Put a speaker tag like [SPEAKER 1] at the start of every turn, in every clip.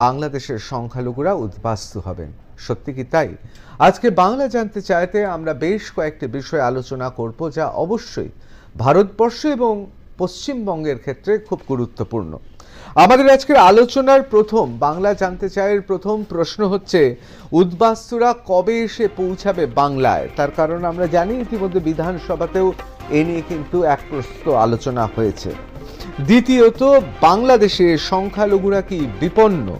[SPEAKER 1] বাংলাদেশের সংখ্যালঘুরা উদ্বাস্তু হবেন। সত্যি কি তাই? আজকে বাংলা জানতে চাইতে আমরা বেশ কয়েকটি বিষয় আলোচনা করব যা অবশ্যই ভারতবর্ষ এবং পশ্চিমবঙ্গের ক্ষেত্রে খুব গুরুত্বপূর্ণ। আমাদের আজকের আলোচনার প্রথম, বাংলা জানতে চায়ের প্রথম প্রশ্ন হচ্ছে, উদ্বাস্তুরা কবে এসে পৌঁছাবে বাংলায়? তার কারণ আমরা জানি, ইতিমধ্যে বিধানসভাতেও এ নিয়ে কিন্তু এক প্রস্তুত আলোচনা হয়েছে। দ্বিতীয়ত, বাংলাদেশে সংখ্যালঘুরা কি বিপন্ন?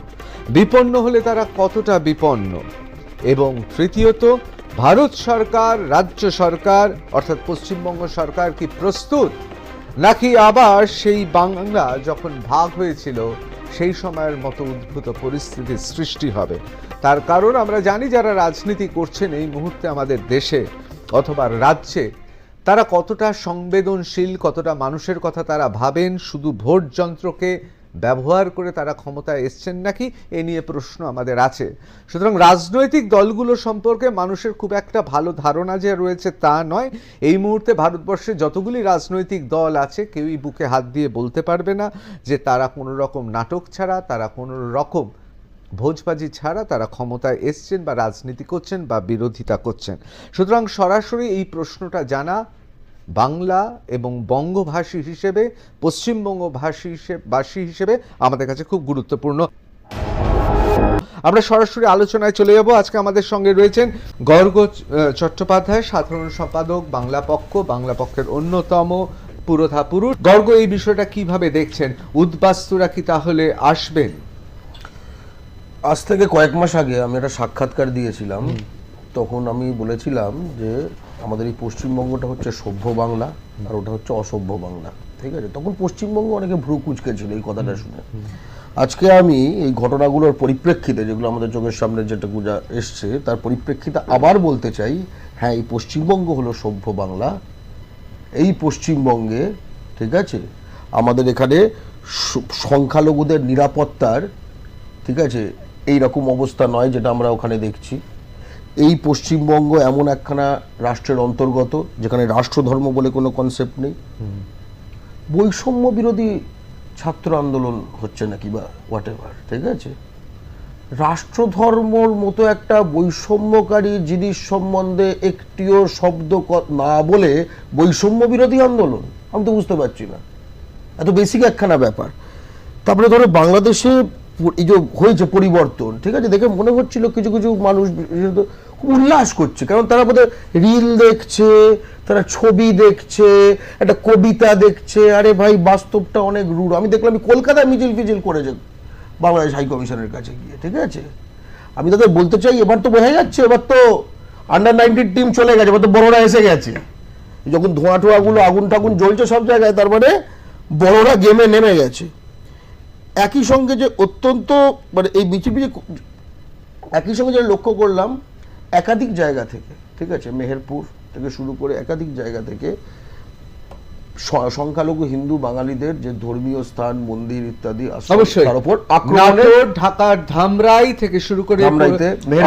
[SPEAKER 1] বিপন্ন হলে তারা কতটা বিপন্ন? এবং তৃতীয়ত, ভারত সরকার, রাজ্য সরকার, অর্থাৎ পশ্চিমবঙ্গ সরকার কি প্রস্তুত? নাকি আবার সেই বাংলা যখন ভাগ হয়েছিল, সেই সময়ের মতো উদ্ভূত পরিস্থিতির সৃষ্টি হবে। তার কারণ আমরা জানি যারা রাজনীতি করছেন এই মুহূর্তে আমাদের দেশে অথবা রাজ্যে তারা কতটা সংবেদনশীল, কতটা মানুষের কথা তারা ভাবেন, শুধু ভোট যন্ত্রকে ব্যবহার করে তারা ক্ষমতায় এসছেন নাকি? এ নিয়ে প্রশ্ন আমাদের আছে। সুতরাং রাজনৈতিক দলগুলো সম্পর্কে মানুষের খুব একটা ভালো ধারণা যে রয়েছে তা নয়। এই মুহূর্তে ভারতবর্ষে যতগুলি রাজনৈতিক দল আছে, কেউই বুকে হাত দিয়ে বলতে পারবে না যে তারা কোনো রকম নাটক ছাড়া, তারা কোনো রকম ভোজবাজি ছাড়া তারা ক্ষমতায় এসছেন বা রাজনীতি করছেন বা বিরোধিতা করছেন। সুতরাং সরাসরি এই প্রশ্নটা জানা বাংলা এবং বঙ্গভাষী হিসেবে পশ্চিমবঙ্গ ভাষী হিসেবে ভাষী হিসেবে আমাদের কাছে খুব গুরুত্বপূর্ণ। আমরা সরাসরি আলোচনায় চলে যাব। আজকে আমাদের সঙ্গে রয়েছেন গর্গ চট্টোপাধ্যায় সাধারণ সম্পাদক বাংলা পক্ষ বাংলা পক্ষের অন্যতম পুরোধা পুরুষ। গর্গ এই বিষয়টা কীভাবে দেখছেন? উদ্বাস্তুরা কি তাহলে আসবেন?
[SPEAKER 2] আজ থেকে কয়েক মাস আগে আমি একটা সাক্ষাৎকার দিয়েছিলাম। তখন আমি বলেছিলাম যে আমাদের এই পশ্চিমবঙ্গটা হচ্ছে সভ্য বাংলা আর ওটা হচ্ছে অসভ্য বাংলা ঠিক আছে? তখন পশ্চিমবঙ্গ অনেকে ভ্রু কুচকে ছিল এই কথাটা শুনে। আজকে আমি এই ঘটনাগুলোর পরিপ্রেক্ষিতে যেগুলো আমাদের চোখের সামনে যেটা গুজা এসছে তার পরিপ্রেক্ষিতে আবার বলতে চাই হ্যাঁ এই পশ্চিমবঙ্গ হলো সভ্য বাংলা এই পশ্চিমবঙ্গে ঠিক আছে? আমাদের এখানে সংখ্যালঘুদের নিরাপত্তার ঠিক আছে এই রকম অবস্থা নয় যেটা আমরা ওখানে দেখছি। এই পশ্চিমবঙ্গ এমন একখানা রাষ্ট্রের অন্তর্গত, যেখানে রাষ্ট্রধর্ম বলে কোনো কনসেপ্ট নেই। বৈষম্য বিরোধী ছাত্র আন্দোলন হচ্ছে নাকি বা হোয়াট এভার ঠিক আছে? রাষ্ট্রধর্মর মতো একটা বৈষম্যকারী জিনিস সম্বন্ধে একটিও শব্দ না বলে বৈষম্য বিরোধী আন্দোলন, আমি তো বুঝতে পারছি না। এত বেসিক একখানা ব্যাপার। তারপরে ধরো বাংলাদেশে এই যে হয়েছে পরিবর্তন, ঠিক আছে? দেখে মনে হচ্ছিল কিছু কিছু মানুষ খুব উল্লাস করছে। কারণ তারা বোধহয় রিল দেখছে, তারা ছবি দেখছে, একটা কবিতা দেখছে। আরে ভাই, বাস্তবটা অনেক রূঢ়। আমি দেখলাম আমি কলকাতায় মিছিল ফিছিল করেছে বাংলাদেশ হাই কমিশনের কাছে গিয়ে, ঠিক আছে? আমি তাদের বলতে চাই, এবার তো বোঝা যাচ্ছে, এবার তো আন্ডার নাইনটিন টিম চলে গেছে, এবার তো বড়রা এসে গেছে। যখন ধোঁয়া টোয়াগুলো আগুন টাগুন জ্বলছে সব জায়গায়, তার মানে বড়রা গেমে নেমে গেছে। একই সঙ্গে যে অত্যন্ত মানে এই বিচিপিচি একই সঙ্গে যে লক্ষ্য করলাম একাধিক জায়গা থেকে ঠিক আছে মেহেরপুর থেকে শুরু করে একাধিক জায়গা থেকে সংখ্যালঘু হিন্দু বাঙালিদের যে ধর্মীয় স্থান মন্দির ইত্যাদি
[SPEAKER 1] অবশ্যই।
[SPEAKER 2] তার উপর আক্রমণের
[SPEAKER 1] ঢাকার ধামরাই থেকে শুরু করে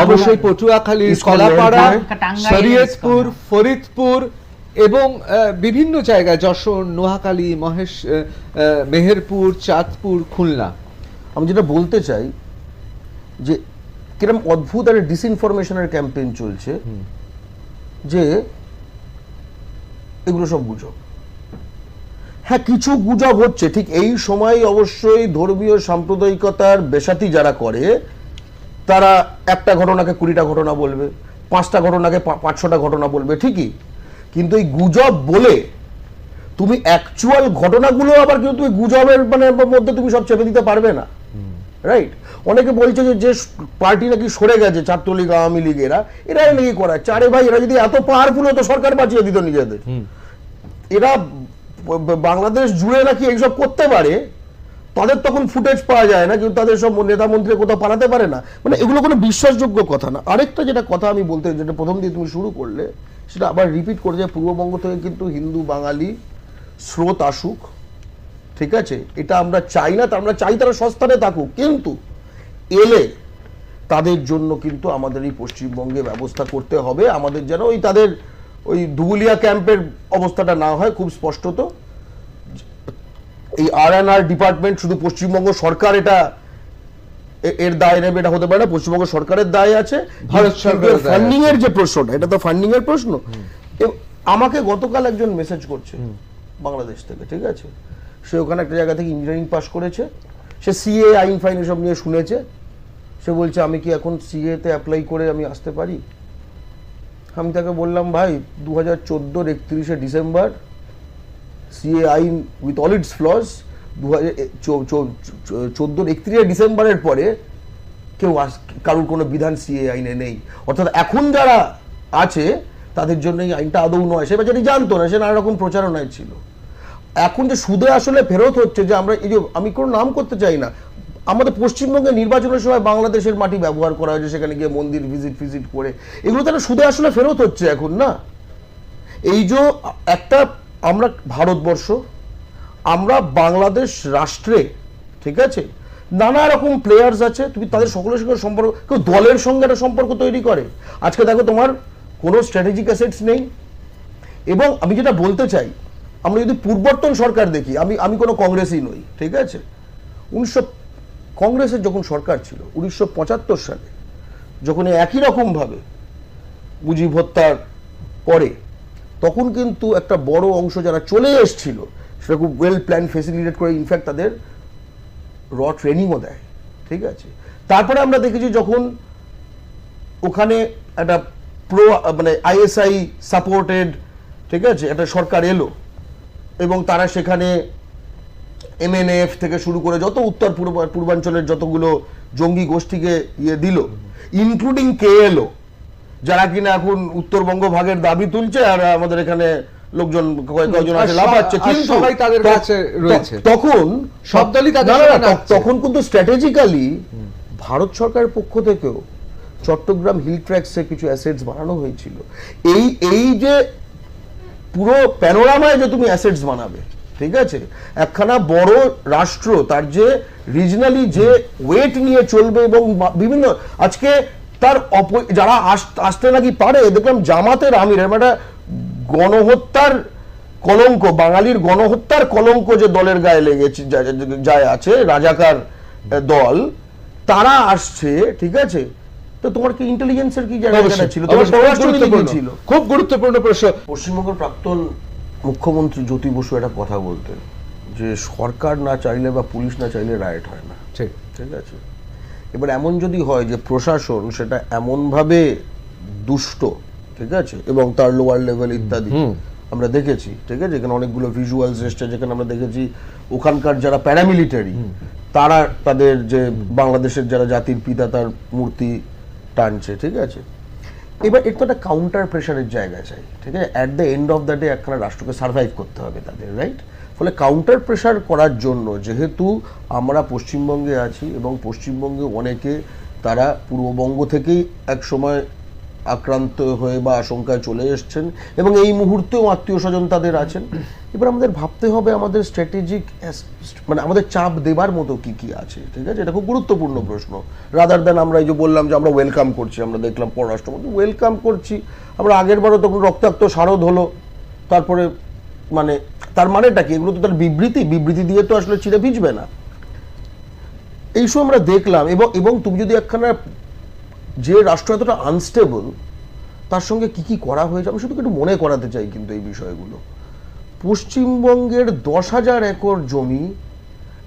[SPEAKER 1] অবশ্যই পটুয়াখালী কলাপাড়া শরীয়তপুর ফরিদপুর এবং বিভিন্ন জায়গায় যশোর নোয়াখালী মহেশ মেহেরপুর চাঁদপুর খুলনা।
[SPEAKER 2] আমি যেটা বলতে চাই যে কিরম অদ্ভুত একটা ডিসইনফরমেশনের ক্যাম্পেইন চলছে যে এগুলো সব গুজব। হ্যাঁ কিছু গুজব হচ্ছে। ঠিক এই সময় অবশ্যই ধর্মীয় সাম্প্রদায়িকতার বেসাতি যারা করে তারা একটা ঘটনাকে কুড়িটা ঘটনা বলবে পাঁচটা ঘটনাকে পাঁচশোটা ঘটনা বলবে ঠিকই। কিন্তু এই গুজব বলে তুমি অ্যাকচুয়াল ঘটনাগুলো আবার কিন্তু তুমি গুজবের মানে মধ্যে তুমি সব চেপে দিতে পারবে না। রাইট অনেকে বলছে যে যে পার্টি নাকি সরে গেছে ছাত্রলীগ আওয়ামী লীগ এরা এরাই নাকি করাচ্ছে। আরে ভাই এরা যদি এত পাওয়ারফুল হতো সরকার বাঁচিয়ে দিত নিজেদের। এরা বাংলাদেশ জুড়ে নাকি এইসব করতে পারে তাদের তখন ফুটেজ পাওয়া যায় না কিন্তু তাদের সব নেতা মন্ত্রী কোথাও পালাতে পারে না। মানে এগুলো কোনো বিশ্বাসযোগ্য কথা না। আরেকটা যেটা কথা আমি বলতে যেটা প্রথম দিয়ে তুমি শুরু করলে সেটা আবার রিপিট করে যায় পূর্ববঙ্গ থেকে কিন্তু হিন্দু, বাঙালি স্রোত আসুক, ঠিক আছে? এটা আমরা চাই না আমরা চাই তারা সস্তানে থাকুক। কিন্তু এলে তাদের জন্য কিন্তু আমাদের এই পশ্চিমবঙ্গে ব্যবস্থা করতে হবে। আমাদের যেন ওই তাদের ওই দুগুলিয়া ক্যাম্পের অবস্থাটা না হয়, খুব স্পষ্টত। এই আর ডিপার্টমেন্ট শুধু পশ্চিমবঙ্গ সরকার এটা এর দায় নেবে এটা হতে পারে না। পশ্চিমবঙ্গ সরকারের দায় আছে
[SPEAKER 1] ভারত সরকারের
[SPEAKER 2] ফান্ডিং এর যে প্রশ্নটা এটা তো ফান্ডিং এর প্রশ্ন আমাকে গতকাল একজন মেসেজ করছে বাংলাদেশ থেকে ঠিক আছে? সে ওখানে একটা জায়গা থেকে ইঞ্জিনিয়ারিং পাস করেছে। সে সিএ আইন ফাইন এসব নিয়ে শুনেছে। সে বলছে আমি কি এখন সিএ তে অ্যাপ্লাই করে আমি আসতে পারি? আমি তাকে বললাম ভাই দু হাজার চোদ্দোর একত্রিশে ডিসেম্বর সিএ আইন উইথ অল ইটস ফ্লস দু হাজার একত্রিশে ডিসেম্বরের পরে কেউ কারোর কোনো বিধান সিএ আইনে নেই। অর্থাৎ এখন যারা আছে, তাদের জন্য এই আইনটা আদৌ নয়। সে বেচারি জানতো না, সে নানা রকম প্রচারণায় ছিল। এখন যে সুদে আসলে ফেরত হচ্ছে, যে আমরা, এই যে আমি কোনো নাম করতে চাই না, আমাদের পশ্চিমবঙ্গে নির্বাচনের সময় বাংলাদেশের মাটি ব্যবহার করা হয়েছে, সেখানে গিয়ে মন্দির ভিজিট ভিজিট করে। এগুলো তারা সুদে আসলে ফেরত হচ্ছে এখন না? এই যে একটা, আমরা ভারতবর্ষ আমরা বাংলাদেশ রাষ্ট্রে, ঠিক আছে? নানা রকম প্লেয়ার্স আছে, তুমি তাদের সকলের সঙ্গে সম্পর্ক, কেউ দলের সঙ্গে একটা সম্পর্ক তৈরি করে। আজকে দেখো তোমার কোনো স্ট্র্যাটেজিক অ্যাসেটস নেই। এবং আমি যেটা বলতে চাই, আমরা যদি পূর্বর্তন সরকার দেখি, আমি আমি কোনো কংগ্রেসই নই, ঠিক আছে? উনিশশো কংগ্রেসের যখন সরকার ছিল, উনিশশো পঁচাত্তর সালে, যখন একই রকমভাবে মুজিব হত্যার পরে, তখন কিন্তু একটা বড় অংশ যারা চলে এসেছিল সেটা খুব ওয়েল প্ল্যান ফেসিলিটেট করে ইনফ্যাক্ট তাদের র ট্রেনিংও দেয়। ঠিক আছে? তারপরে আমরা দেখেছি যখন ওখানে একটা প্রো মানে আইএসআই সাপোর্টেড ঠিক আছে? একটা সরকার এলো এবং তারা সেখানে এমএনএফ থেকে শুরু করে যত উত্তর পূর্ব, পূর্বাঞ্চলের যতগুলো জঙ্গি গোষ্ঠীকে ইয়ে দিল ইনক্লুডিং কে এলো, যারা কিনা এখন উত্তরবঙ্গ ভাগের দাবি তুলছে আর আমাদের এখানে লোকজন কয়- কয়জন আছে লাফাচ্ছে কিন্তু
[SPEAKER 1] সবাই তাদের কাছে রয়েছে।
[SPEAKER 2] তখন
[SPEAKER 1] সব দলই তাদের।
[SPEAKER 2] তখন কিন্তু স্ট্র্যাটেজিক্যালি ভারত সরকারের পক্ষ থেকেও চট্টগ্রাম হিল ট্র্যাক্সে কিছু অ্যাসেটস বানানো হয়েছিল এই এই যে পুরো প্যানোরামায় যে তুমি অ্যাসেটস বানাবে ঠিক আছে একখানা বড় রাষ্ট্র তার যে রিজনালি যে ওয়েট নিয়ে চলবে এবং বিভিন্ন আজকে তার যারা আস- আসতে নাকি পারে দেখলাম জামাতের আমির একটা গণহত্যার কলঙ্ক বাঙালির গণহত্যার কলঙ্ক যে দলের গায়ে লেগেছে যায় আছে রাজাকার দল তারা আসছে ঠিক আছে? তো তোমার কি ইন্টেলিজেন্সের কি জায়গা ছিল। ছিল।
[SPEAKER 1] খুব গুরুত্বপূর্ণ প্রশ্ন।
[SPEAKER 2] পশ্চিমবঙ্গের প্রাক্তন মুখ্যমন্ত্রী জ্যোতি বসু একটা কথা বলতেন যে সরকার না চাইলে বা পুলিশ না চাইলে রাইট হয় না।
[SPEAKER 1] ঠিক।
[SPEAKER 2] ঠিক আছে? এবার এমন যদি হয় যে প্রশাসন সেটা এমনভাবে দুষ্ট ঠিক আছে? এবং তার লোয়ার লেভেল ইত্যাদি। আমরা দেখেছি ঠিক আছে? এখানে অনেকগুলো ভিজুয়ালস এসছে যেখানে আমরা দেখেছি ওখানকার যারা প্যারামিলিটারি তারা তাদের যে বাংলাদেশের যারা জাতির পিতা তার মূর্তি টানছে ঠিক আছে? এবার তো একটা কাউন্টার প্রেশারের জায়গা চাই ঠিক আছে? At the end of the day একখানা রাষ্ট্রকে সার্ভাইভ করতে হবে তাদের রাইট ফলে কাউন্টার প্রেশার করার জন্য যেহেতু আমরা পশ্চিমবঙ্গে আছি এবং পশ্চিমবঙ্গে অনেকে তারা পূর্ববঙ্গ থেকেই এক সময় আক্রান্ত হয়ে বা আশঙ্কায় চলে এসছেন এবং এই মুহূর্তেও আত্মীয় স্বজন তাদের আছেন। এবার আমাদের ভাবতে হবে আমাদের স্ট্র্যাটেজিক মানে আমাদের চাপ দেবার মতো কি কি আছে, ঠিক আছে? এটা খুব গুরুত্বপূর্ণ প্রশ্ন। রাদার দেন আমরা এই যে বললাম যে আমরা ওয়েলকাম করছি, আমরা দেখলাম পররাষ্ট্রমন্ত্রী ওয়েলকাম করছি। আমরা আগের বারও তখন রক্তাক্ত শারদ হলো, তারপরে মানে তার মানেটা কি? এগুলো তো তার বিবৃতি বিবৃতি দিয়ে তো আসলে চিড়ে ভিজবে না। এইসব আমরা দেখলাম এবং এবং তুমি যদি একখানা যে রাষ্ট্র এতটা আনস্টেবল তার সঙ্গে কি কি করা হয়েছে? আমি শুধু একটু মনে করাতে চাই কিন্তু এই বিষয়গুলো। পশ্চিমবঙ্গের দশ হাজার একর জমি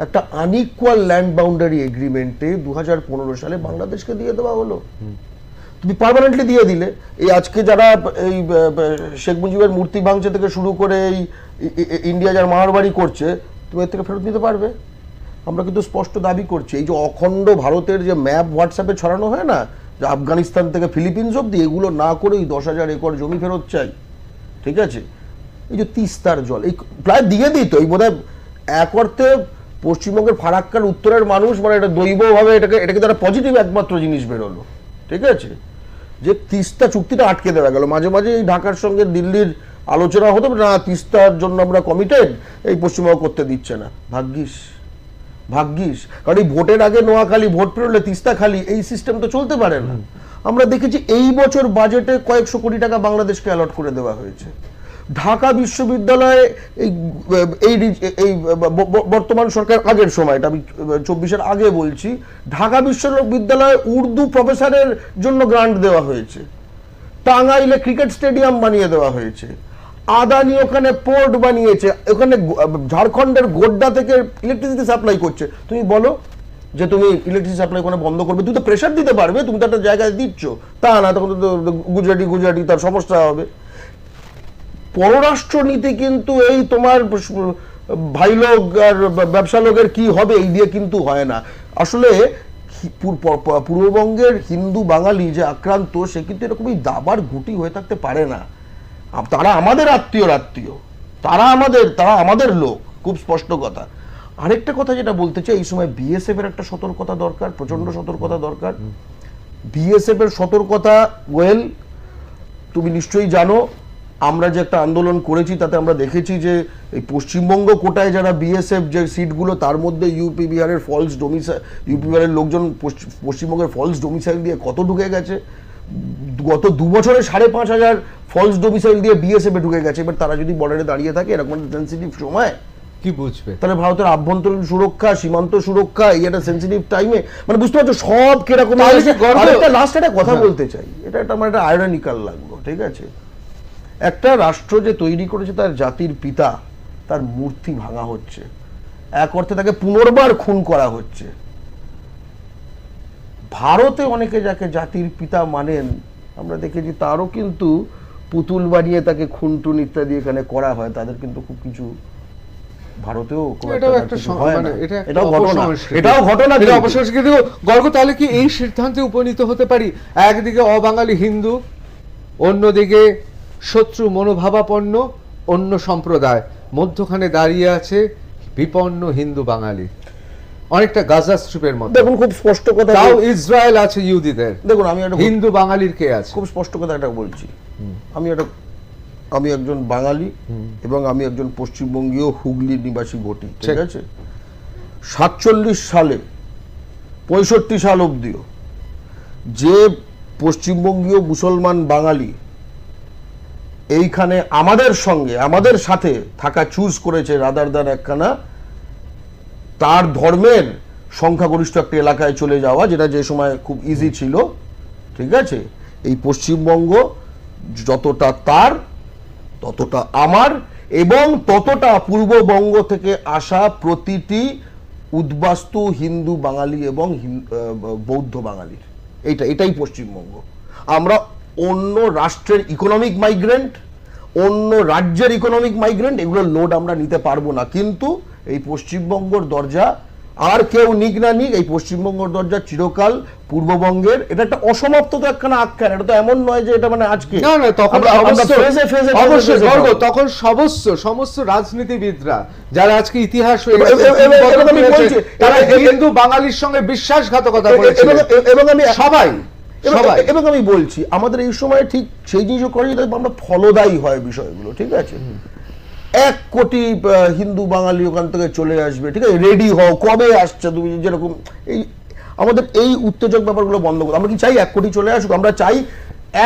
[SPEAKER 2] একটা আনইকুয়াল ল্যান্ড বাউন্ডারি এগ্রিমেন্টে দু হাজার পনেরো সালে বাংলাদেশকে দিয়ে দেওয়া হলো। তুমি পার্মানেন্টলি দিয়ে দিলে। এই আজকে যারা এই শেখ মুজিবের মূর্তি ভাঙছে থেকে শুরু করে এই ইন্ডিয়া যার মারবাড়ি করছে তুমি এর থেকে ফেরত নিতে পারবে। আমরা কিন্তু স্পষ্ট দাবি করছি। এই যে অখণ্ড ভারতের যে ম্যাপ হোয়াটসঅ্যাপে ছড়ানো হয় না যে আফগানিস্তান থেকে ফিলিপিন্স অব্দি এগুলো না করে এই দশ হাজার একর জমি ফেরত চাই। ঠিক আছে? এই যে তিস্তার জল, এই প্রায় দিয়ে দিত এই বোধহয় এক অর্থে পশ্চিমবঙ্গের ফারাক্কার উত্তরের মানুষ মানে এটা দৈবভাবে এটাকে এটাকে তারা পজিটিভ একমাত্র জিনিস বেরোলো। ঠিক আছে? যে তিস্তা চুক্তিটা আটকে দেওয়া গেল। মাঝে মাঝে এই ঢাকার সঙ্গে দিল্লির আলোচনা হতো, না, তিস্তার জন্য আমরা কমিটেড এই পশ্চিমবঙ্গ করতে দিচ্ছে না। ভাগ্যিস। ভাগ্যিস, কারণ এই ভোটের আগে নোয়াখালী, ভোট পেরোলে তিস্তা খালি, এই সিস্টেম তো চলতে পারে না। আমরা দেখেছি এই বছর বাজেটে কয়েকশো কোটি টাকা বাংলাদেশকে অ্যালট করে দেওয়া হয়েছে। ঢাকা বিশ্ববিদ্যালয়ে এই এই এই বর্তমান সরকার আগের সময়টা, আমি চব্বিশের আগে বলছি, ঢাকা বিশ্ববিদ্যালয়ে উর্দু প্রফেসরের জন্য গ্রান্ট দেওয়া হয়েছে। টাঙ্গাইলে ক্রিকেট স্টেডিয়াম বানিয়ে দেওয়া হয়েছে। আদানি ওখানে পোর্ট বানিয়েছে, ওখানে ঝাড়খণ্ডের গোড্ডা থেকে ইলেকট্রিসিটি সাপ্লাই করছে। তুমি বলো যে তুমি ইলেকট্রিসিটি সাপ্লাই ওখানে বন্ধ করবে, তুমি তো প্রেশার দিতে পারবে, তুমি তো একটা জায়গায় দিচ্ছ। তা না, তখন তো গুজরাটি গুজরাটি তার সমস্যা হবে। পররাষ্ট্র নীতি কিন্তু এই তোমার ভাই লোক আর ব্যবসা লোকের কি হবে, এই দিয়ে কিন্তু হয় না। আসলে পূর্ববঙ্গের হিন্দু বাঙালি যে আক্রান্ত, সে কিন্তু এরকমই দাবার গুটি হয়ে থাকতে পারে না। তারা আমাদের আত্মীয় আত্মীয়। তারা আমাদের তারা আমাদের লোক। খুব স্পষ্ট কথা। আরেকটা কথা যেটা বলতে চাই, এই সময় বিএসএফ এর একটা সতর্কতা দরকার প্রচণ্ড সতর্কতা দরকার। বিএসএফ এর সতর্কতা ওয়েল তুমি নিশ্চয়ই জানো, আমরা যে একটা আন্দোলন করেছি, তাতে আমরা দেখেছি যে এই পশ্চিমবঙ্গ কোটায় যারা বিএসএফ যে সিটগুলো, তার মধ্যে ইউপি বিহারের ফলস ডোমিসাইল ইউপি বিহারের লোকজন পশ্চিম- পশ্চিমবঙ্গের ফলস ডোমিসাইল দিয়ে কত ঢুকে গেছে? গত দু বছরে সাড়ে পাঁচ হাজার ফলস ডোমিসাইল দিয়ে বিএসএফ এ ঢুকে গেছে। এবার তারা যদি বর্ডারে দাঁড়িয়ে থাকে এরকম সেন্সিটিভ সময়
[SPEAKER 1] কি বুঝবে?
[SPEAKER 2] তাহলে ভারতের আভ্যন্তরীণ সুরক্ষা সীমান্ত সুরক্ষা এই একটা সেন্সিটিভ টাইমে মানে বুঝতে পারছ সব কীরকম লাস্ট একটা কথা
[SPEAKER 1] হ্যাঁ।
[SPEAKER 2] বলতে চাই। এটা একটা আমার একটা আয়রনিক্যাল লাগল ঠিক আছে? একটা রাষ্ট্র যে তৈরি করেছে তার জাতির পিতা তার মূর্তি ভাঙা হচ্ছে। এক অর্থে তাকে পুনর্বার খুন করা হচ্ছে। ভারতে অনেকে যাকে জাতির পিতা মানেন আমরা দেখেছি তারও কিন্তু পুতুল বানিয়ে তাকে খুনটুন ইত্যাদি এখানে করা হয়। তাদের কিন্তু খুব কিছু ভারতেও
[SPEAKER 1] এটাও একটা। মানে এটা
[SPEAKER 2] এটাও ঘটনা। এটাও ঘটনা
[SPEAKER 1] এটা অপসংস্কৃতি গর্গ তাহলে কি এই সিদ্ধান্তে উপনীত হতে পারি? একদিকে অবাঙালি হিন্দু অন্যদিকে শত্রু মনোভাবাপন্ন অন্য সম্প্রদায়। মধ্যখানে দাঁড়িয়ে আছে বিপন্ন হিন্দু বাঙালি। অনেকটা গাজা স্ট্রিপের মতো
[SPEAKER 2] দেখুন খুব স্পষ্ট কথা
[SPEAKER 1] তাও ইসরায়েল আছে ইহুদিদের।
[SPEAKER 2] দেখুন আমি একটা
[SPEAKER 1] হিন্দু বাঙালির কে আছে?
[SPEAKER 2] খুব স্পষ্ট কথা একটা বলছি। আমি একটা আমি একজন বাঙালি এবং আমি একজন পশ্চিমবঙ্গীয় হুগলি নিবাসী ঠিক
[SPEAKER 1] ঠিক।
[SPEAKER 2] আছে? সাতচল্লিশ সালে পঁয়ষট্টি সাল অবধিও যে পশ্চিমবঙ্গীয় মুসলমান বাঙালি এইখানে আমাদের সঙ্গে আমাদের সাথে থাকা চুজ করেছে রাদার দান একখানা তার ধর্মের সংখ্যাগরিষ্ঠ একটা এলাকায় চলে যাওয়া, যেটা যে সময় খুব ইজি ছিল, ঠিক আছে? এই পশ্চিমবঙ্গ যতটা তার, ততটা আমার, এবং ততটা পূর্ববঙ্গ থেকে আসা প্রতিটি উদ্বাস্তু হিন্দু বাঙালি এবং বৌদ্ধ বাঙালির। এইটা, এটাই পশ্চিমবঙ্গ। আমরা অন্য রাষ্ট্রের ইকোনমিক মাইগ্রেন্ট অন্য রাজ্যের ইকোনমিক মাইগ্রেন্ট এগুলোর লোড আমরা নিতে পারব না। কিন্তু এই পশ্চিমবঙ্গর দরজা আর কেউ নিক না নিক এই পশ্চিমবঙ্গের দরজা চিরকাল পূর্ববঙ্গের। এটা একটা অসমাপ্ত তো একখানা আখ্যান এটা তো এমন নয় যে এটা মানে আজকে।
[SPEAKER 1] না না তখন অবশ্যই গর্ব তখন সমস্ত সমস্ত রাজনীতিবিদরা যারা আজকে ইতিহাস তারা হিন্দু বাঙালির সঙ্গে বিশ্বাসঘাতকতা
[SPEAKER 2] এবং আমি
[SPEAKER 1] সবাই
[SPEAKER 2] এবং- আমি বলছি আমাদের এই সময় ঠিক সেই জিনিসও করে আমরা ফলদায়ী হয় বিষয়গুলো ঠিক আছে? এক কোটি হিন্দু বাঙালি ওখান থেকে চলে আসবে, ঠিক আছে? রেডি হও, কবে আসছে তুমি যেরকম, এই আমাদের এই উত্তেজক ব্যাপারগুলো বন্ধ করো। আমরা কি চাই এক কোটি চলে আসুক? আমরা চাই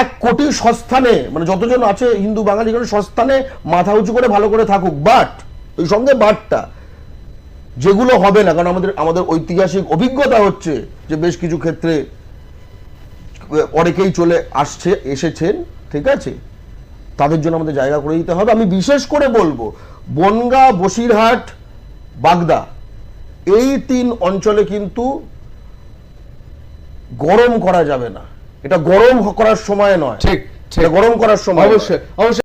[SPEAKER 2] এক কোটি সস্থানে মানে যতজন আছে হিন্দু বাঙালি এখানে সস্থানে মাথা উঁচু করে ভালো করে থাকুক। বাট ওই সঙ্গে বাটটা যেগুলো হবে না, কারণ আমাদের আমাদের ঐতিহাসিক অভিজ্ঞতা হচ্ছে যে বেশ কিছু ক্ষেত্রে অনেকেই চলে আসছে, এসেছেন, ঠিক আছে? তাদের জন্য আমাদের জায়গা করে দিতে হবে। আমি বিশেষ করে বলব বনগা বসিরহাট বাগদা এই তিন অঞ্চলে কিন্তু গরম করা যাবে না। এটা গরম করার সময় নয়।
[SPEAKER 1] ঠিক
[SPEAKER 2] গরম করার সময়
[SPEAKER 1] অবশ্যই অবশ্যই।